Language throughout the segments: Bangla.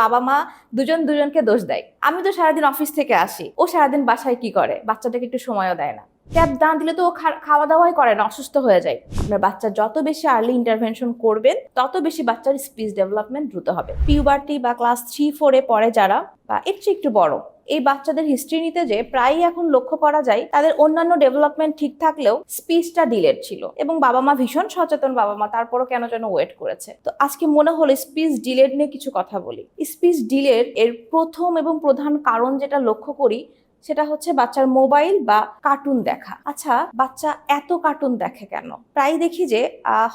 বাবা মা দুজন দুজনকে দোষ দেয়। আমি তো সারাদিন অফিস থেকে আসি। ও সারাদিন বাসায় কি করে? বাচ্চাটাকে একটু সময়ও দেয় না। ক্যাব দান দিলে তো ও খাওয়া দাওয়াই করে না, অসুস্থ হয়ে যায়। আপনার বাচ্চা যত বেশি আর্লি ইন্টারভেনশন করবেন, তত বেশি বাচ্চার স্পিচ ডেভেলপমেন্ট দ্রুত হবে। পিউবার্টি বা ক্লাস থ্রি ফোরে পড়ে যারা, বা এর চেয়ে একটু বড় এই বাচ্চাদের হিস্ট্রি নিতে যে প্রায়ই এখন লক্ষ্য করা যায়, তাদের অন্যান্য ডেভেলপমেন্ট ঠিক থাকলেও স্পিচটা ডিলেট ছিল এবং বাবা মা ভীষণ সচেতন বাবা মা, তারপরও কেন যেন ওয়েট করেছে। তো আজকে মনে হলো স্পিচ ডিলেট নিয়ে কিছু কথা বলি। স্পিচ ডিলেড এর প্রথম এবং প্রধান কারণ যেটা লক্ষ্য করি সেটা হচ্ছে বাচ্চার মোবাইল বা কার্টুন দেখা। আচ্ছা বাচ্চা এত কার্টুন দেখে কেন? প্রায় দেখি যে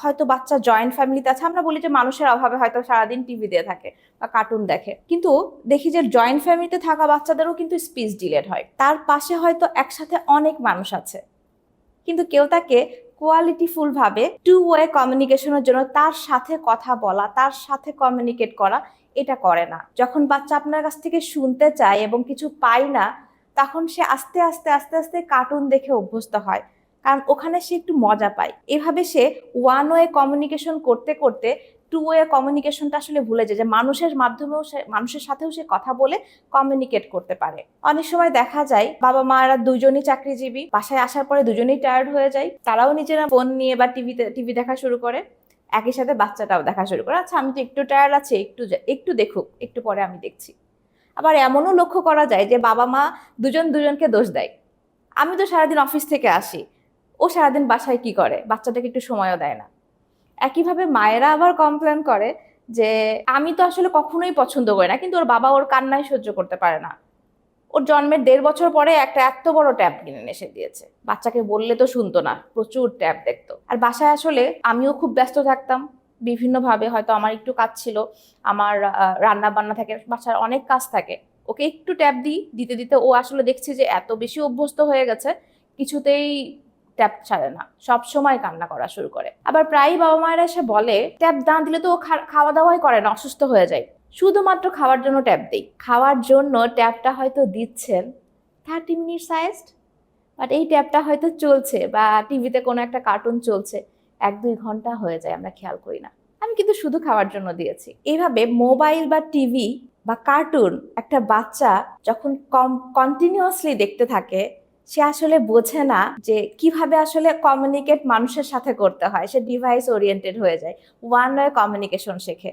হয়তো বাচ্চা জয়েন্ট ফ্যামিলিতে আছে, আমরা বলি যে মানুষের অভাবে হয়তো সারাদিন টিভি দিয়ে থাকে বা কার্টুন দেখে। কিন্তু দেখি যে জয়েন্ট ফ্যামিলিতে থাকা বাচ্চাদেরও কিন্তু স্পিচ ডিলেট হয়। তার পাশে হয়তো একসাথে অনেক মানুষ আছে। কিন্তু কেউ তাকে কোয়ালিটিফুল ভাবে টু ওয়ে কমিউনিকেশনের জন্য তার সাথে কথা বলা, তার সাথে কমিউনিকেট করা, এটা করে না। যখন বাচ্চা আপনার কাছ থেকে শুনতে চায় এবং কিছু পায় না তখন সে আস্তে আস্তে আস্তে আস্তে কার্টুন দেখে অভ্যস্ত হয়। কারণ ওখানে সে একটু মজা পায়। এভাবে সে ওয়ান ওয়ে কমিউনিকেশন করতে করতে টু ওয়ে কমিউনিকেশনটা আসলে ভুলে যায় যে মানুষের মাধ্যমেও সে, মানুষের সাথেও সে কথা বলে কমিউনিকেট করতে পারে। অনেক সময় দেখা যায় বাবা মারা দুজনই চাকরিজীবী, বাসায় আসার পরে দুজনেই টায়ার্ড হয়ে যায়। তারাও নিজেরা ফোন নিয়ে বা টিভিতে টিভি দেখা শুরু করে। একই সাথে বাচ্চাটাও দেখা শুরু করে। আচ্ছা আমি তো একটু টায়ার্ড আছি, একটু একটু দেখুক, একটু পরে আমি দেখছি। আবার এমনও লক্ষ্য করা যায় যে বাবা মা দুজন দুজনকে দোষ দেয়। আমি তো সারাদিন অফিস থেকে আসি, ও সারাদিন বাসায় কি করে? বাচ্চাটাকে একটু সময়ও দেয় না। একইভাবে মায়েরা আবার কমপ্লেন করে যে, আমি তো আসলে কখনোই পছন্দ করি না, কিন্তু ওর বাবা ওর কান্নাই সহ্য করতে পারে না। ওর জন্মের দেড় বছর পরে একটা এত বড় ট্যাব কিনে এসে দিয়েছে। বাচ্চাকে বললে তো শুনতো না, প্রচুর ট্যাব দেখতো। আর বাসায় আসলে আমিও খুব ব্যস্ত থাকতাম। বিভিন্নভাবে হয়তো আমার একটু কাজ ছিল, আমার রান্না বান্না থাকে, বাসার অনেক কাজ থাকে, ওকে একটু ট্যাপ দিই, দিতে দিতে ও আসলে দেখছে যে এত বেশি অভ্যস্ত হয়ে গেছে, কিছুতেই ট্যাপ ছাড়ে না, সব সময় কান্না করা শুরু করে। আবার প্রায়ই বাবা মায়েরা এসে বলে ট্যাপ দান দিলে তো ও খাওয়া দাওয়াই করে না, অসুস্থ হয়ে যায়। শুধুমাত্র খাওয়ার জন্য ট্যাপ দিই। খাওয়ার জন্য ট্যাপটা হয়তো দিচ্ছেন থার্টি মিনিট সাইজড বাট এই ট্যাপটা হয়তো চলছে বা টিভিতে কোনো একটা কার্টুন চলছে। এক দুই ঘণ্টা হয়ে যায়, আমরা খেয়াল করি না। আমি কিন্তু শুধু খাওয়ার জন্য দিয়েছি। এইভাবে মোবাইল বা টিভি বা কার্টুন একটা বাচ্চা যখন কম কন্টিনিউয়াসলি দেখতে থাকে, সে আসলে বোঝে না যে কীভাবে আসলে কমিউনিকেট মানুষের সাথে করতে হয়। সে ডিভাইস ওরিয়েন্টেড হয়ে যায়। ওয়ান ওয়ে কমিউনিকেশন শেখে।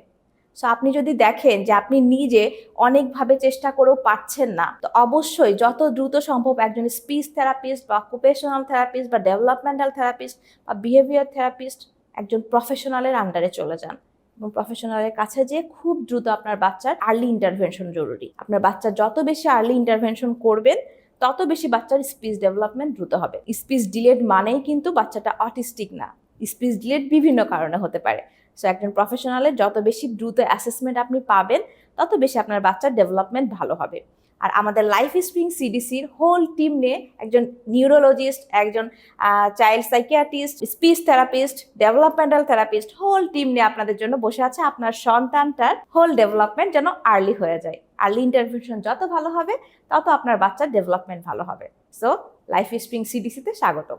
সো আপনি যদি দেখেন যে আপনি নিজে অনেকভাবে চেষ্টা করেও পারছেন না, তো অবশ্যই যত দ্রুত সম্ভব একজন স্পিচ থেরাপিস্ট বা অকুপেশনাল থেরাপিস্ট বা ডেভেলপমেন্টাল থেরাপিস্ট বা বিহেভিয়ার থেরাপিস্ট একজন প্রফেশনালের আন্ডারে চলে যান। এবং প্রফেশনালের কাছে যে খুব দ্রুত আপনার বাচ্চার আর্লি ইন্টারভেনশন জরুরি। আপনার বাচ্চা যত বেশি আর্লি ইন্টারভেনশন করবেন, তত বেশি বাচ্চার স্পিচ ডেভেলপমেন্ট দ্রুত হবে। স্পিচ ডিলেড মানেই কিন্তু বাচ্চাটা অটিস্টিক না। স্পিচ ডিলেড বিভিন্ন কারণে হতে পারে। সো একজন প্রফেশনালের যত বেশি দ্রুত অ্যাসেসমেন্ট আপনি পাবেন, তত বেশি আপনার বাচ্চার ডেভেলপমেন্ট ভালো হবে। আর আমাদের লাইফ স্প্রিং সিডিসির হোল টিম নিয়ে একজন নিউরোলজিস্ট একজন child psychiatrist speech therapist developmental therapist whole team নিয়ে আপনাদের জন্য বসে আছে আপনার সন্তানটার হোল ডেভেলপমেন্ট যেন আর্লি হয়ে যায়। আর্লি ইন্টারভেনশন যত ভালো হবে, তত আপনার বাচ্চার ডেভেলপমেন্ট ভালো হবে। সো লাইফ স্প্রিং সিডিসিতে স্বাগত